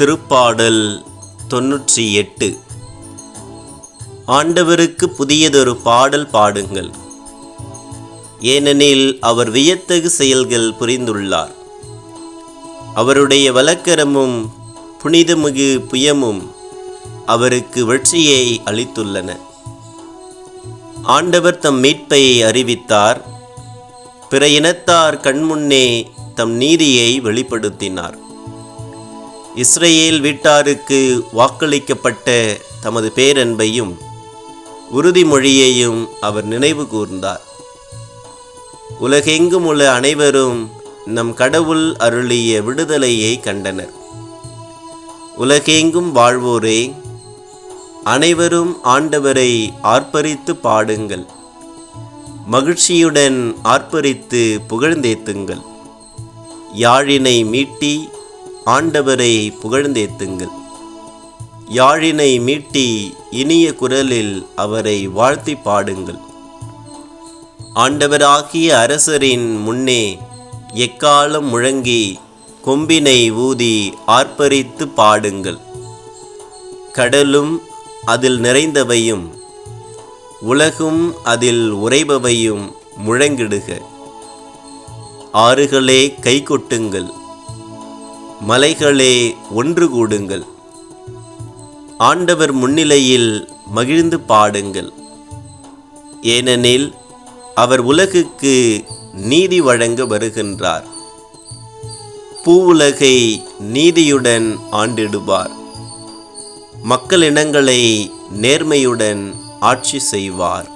திருப்பாடல் தொன்னூற்றி எட்டு. ஆண்டவருக்கு புதியதொரு பாடல் பாடுங்கள். ஏனெனில் அவர் வியத்தகு செயல்கள் புரிந்துள்ளார். அவருடைய வழக்கரமும் புனிதமிகு புயமும் அவருக்கு வெற்றியை அளித்துள்ளன. ஆண்டவர் தம் மீட்பை அறிவித்தார். பிற இனத்தார் கண்முன்னே தம் நீதியை வெளிப்படுத்தினார். இஸ்ரேல் வீட்டாருக்கு வாக்களிக்கப்பட்ட தமது பேரன்பையும் உறுதிமொழியையும் அவர் நினைவு கூர்ந்தார். உலகெங்கும் உள்ள அனைவரும் நம் கடவுள் அருளிய விடுதலையை கண்டனர். உலகெங்கும் வாழ்வோரே அனைவரும் ஆண்டவரை ஆர்ப்பரித்து பாடுங்கள். மகிழ்ச்சியுடன் ஆர்ப்பரித்து புகழ்ந்தேத்துங்கள். யாழினை மீட்டி ஆண்டவரை புகழ்ந்தேத்துங்கள் யாழினை மீட்டி இனிய குரலில் அவரை வாழ்த்தி பாடுங்கள். ஆண்டவராகிய அரசரின் முன்னே எக்காலம் முழங்கி கொம்பினை ஊதி ஆர்ப்பரித்து பாடுங்கள். கடலும் அதில் நிறைந்தவையும் உலகும் அதில் உறைபவையும் முழங்கிடுக. ஆறுகளே கைகொட்டுங்கள். மலைகளே ஒன்று கூடுங்கள். ஆண்டவர் முன்னிலையில் மகிழ்ந்து பாடுங்கள். ஏனெனில் அவர் உலகுக்கு நீதி வழங்க வருகின்றார். பூவுலகை நீதியுடன் ஆண்டிடுவார். மக்களினங்களை நேர்மையுடன் ஆட்சி செய்வார்.